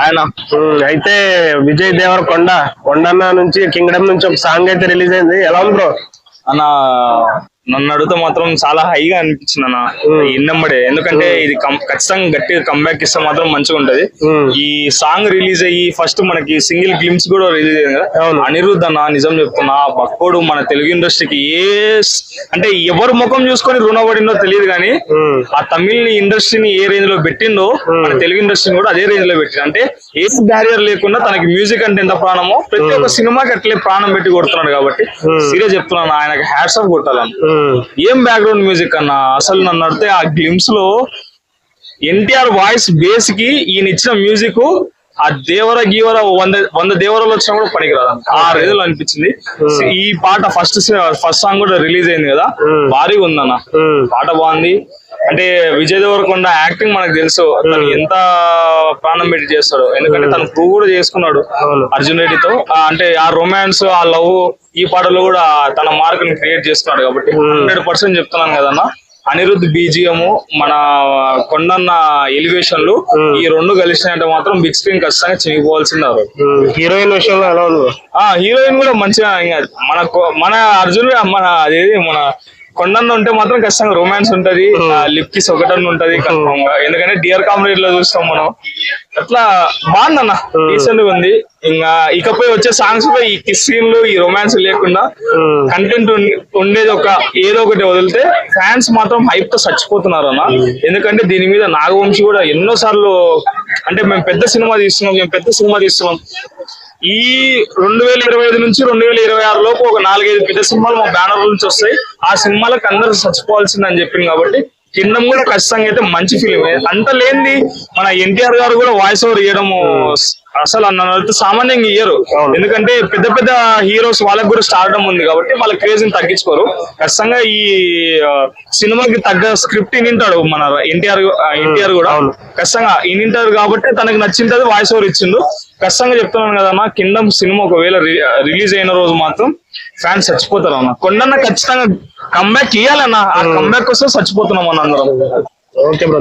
ఆయన. అయితే విజయ్ దేవరకొండ కొండన్న నుంచి కింగ్డమ్ నుంచి ఒక సాంగ్ అయితే రిలీజ్ అయింది. ఎలా ఉంది బ్రో? అన్న నన్ను అడిగితే మాత్రం చాలా హైగా అనిపించింది అన్న. ఎన్నమ్మడే ఎందుకంటే ఇది ఖచ్చితంగా గట్టిగా కంబ్యాక్ ఇస్తే మాత్రం మంచిగా ఉంటది. ఈ సాంగ్ రిలీజ్ అయ్యి ఫస్ట్ మనకి సింగిల్ గ్లిమ్స్ కూడా రిలీజ్ అయింది కదా. అనిరుద్ధ్ అన్న నిజం చెప్తున్నా బక్కోడు మన తెలుగు ఇండస్ట్రీకి ఏ అంటే ఎవరు ముఖం చూసుకొని రుణపడిందో తెలియదు కానీ ఆ తమిళ ఇండస్ట్రీని ఏ రేంజ్లో పెట్టిందో మన తెలుగు ఇండస్ట్రీని కూడా అదే రేంజ్లో పెట్టింది. అంటే ఏ బ్యారియర్ లేకుండా తనకి మ్యూజిక్ అంటే ఎంత ప్రాణమో ప్రతి ఒక్క సినిమాకి అట్లే ప్రాణం పెట్టి కొడుతున్నాడు కాబట్టి సీరియస్ చెప్తున్నాను ఆయనకి హ్యాట్స్ ఆఫ్ కొట్టాలని ఏం బ్యాక్గ్రౌండ్ మ్యూజిక్ అన్న? అసలు నన్ను అడితే ఆ గ్లిమ్స్లో ఎన్టీఆర్ వాయిస్ బేస్కి ఈయన ఇచ్చిన మ్యూజిక్ ఆ దేవర గీవర వంద వంద దేవరలు వచ్చినా కూడా పనికిరాదు ఆ రేంజ్ అనిపించింది. ఈ పాట ఫస్ట్ ఫస్ట్ సాంగ్ కూడా రిలీజ్ అయింది కదా. భారీగా ఉందన్న. పాట బాగుంది. అంటే విజయ్ దేవరకొండ యాక్టింగ్ మనకు తెలుసు. తను ఎంత ప్రాణం పెట్టి చేస్తాడు. ఎందుకంటే తను ప్రూవ్ కూడా చేసుకున్నాడు. అర్జున్ రెడ్డితో. అంటే ఆ రొమాన్స్ ఆ లవ్ ఈ పాటలో కూడా తన మార్క్ని క్రియేట్ చేసుకున్నాడు కాబట్టి హండ్రెడ్ పర్సెంట్ చెప్తున్నాను కదన్న. అనిరుద్ధ్ బీజిఎం మన కొండన్న ఎలివేషన్లు ఈ రెండు కలిసినాయంటే మాత్రం బిగ్ స్క్రీన్ ఖచ్చితంగా చినిగిపోవాల్సిందే హీరోయిన్ విషయంలో ఎలా ఉంది? ఆ హీరోయిన్ కూడా మంచిగా మన మన అర్జున్ మన అదేది మన కొండన్న ఉంటే మాత్రం ఖచ్చితంగా రొమాన్స్ ఉంటది. లిప్ కిస్ ఒకటన్న ఉంటది కన్ఫర్మ్గా. ఎందుకంటే డియర్ కామెడీ లో చూస్తాం మనం. అట్లా బాగుందన్న. రీసెంట్గా ఉంది. ఇంకా ఇకపై వచ్చే సాంగ్స్లో ఈ కిస్ సీన్లు ఈ రొమాన్స్ లేకుండా కంటెంట్ ఉండేది ఒక ఏదో ఒకటి వదిలితే ఫ్యాన్స్ మాత్రం హైప్తో చచ్చిపోతున్నారు అన్న ఎందుకంటే దీని మీద నాగవంశి కూడా ఎన్నో సార్లు అంటే మేము పెద్ద సినిమా తీస్తున్నాం మేము పెద్ద సినిమా తీస్తున్నాం. ఈ రెండు వేల ఇరవై ఐదు నుంచి రెండు వేల ఇరవై ఆరు లోపు ఒక నాలుగైదు పెద్ద సినిమాలు మా బ్యానర్ నుంచి వస్తాయి. ఆ సినిమాలకు అందరూ చచ్చిపోవాల్సింది అని చెప్పింది కాబట్టి కిందం కూడా ఖచ్చితంగా అయితే మంచి ఫిలిం అంత లేనిది మన ఎన్టీఆర్ గారు కూడా వాయిస్ ఓవర్ ఇవ్వడము అసలు అన్న సామాన్యంగా ఇయ్యరు. ఎందుకంటే పెద్ద పెద్ద హీరోస్ వాళ్ళకి కూడా స్టార్డమ్ ఉంది కాబట్టి వాళ్ళ క్రేజ్ని తగ్గించుకోరు. ఖచ్చితంగా ఈ సినిమాకి తగ్గ స్క్రిప్ట్ వింటాడు మన ఎన్టీఆర్ ఎన్టీఆర్ కూడా. ఖచ్చితంగా వింటారు కాబట్టి తనకి నచ్చింది వాయిస్ ఓవర్ ఇచ్చిండు. ఖచ్చితంగా చెప్తున్నాను కదన్నా కిందం సినిమా ఒకవేళ రిలీజ్ అయిన రోజు మాత్రం ఫ్యాన్స్ చచ్చిపోతారు అన్న. కొండన్న ఖచ్చితంగా కంబ్యాక్ ఇవ్వాలన్నా ఆ కంబ్యాక్ కోసం చచ్చిపోతున్నాం అన్న అందరం. Okay bro.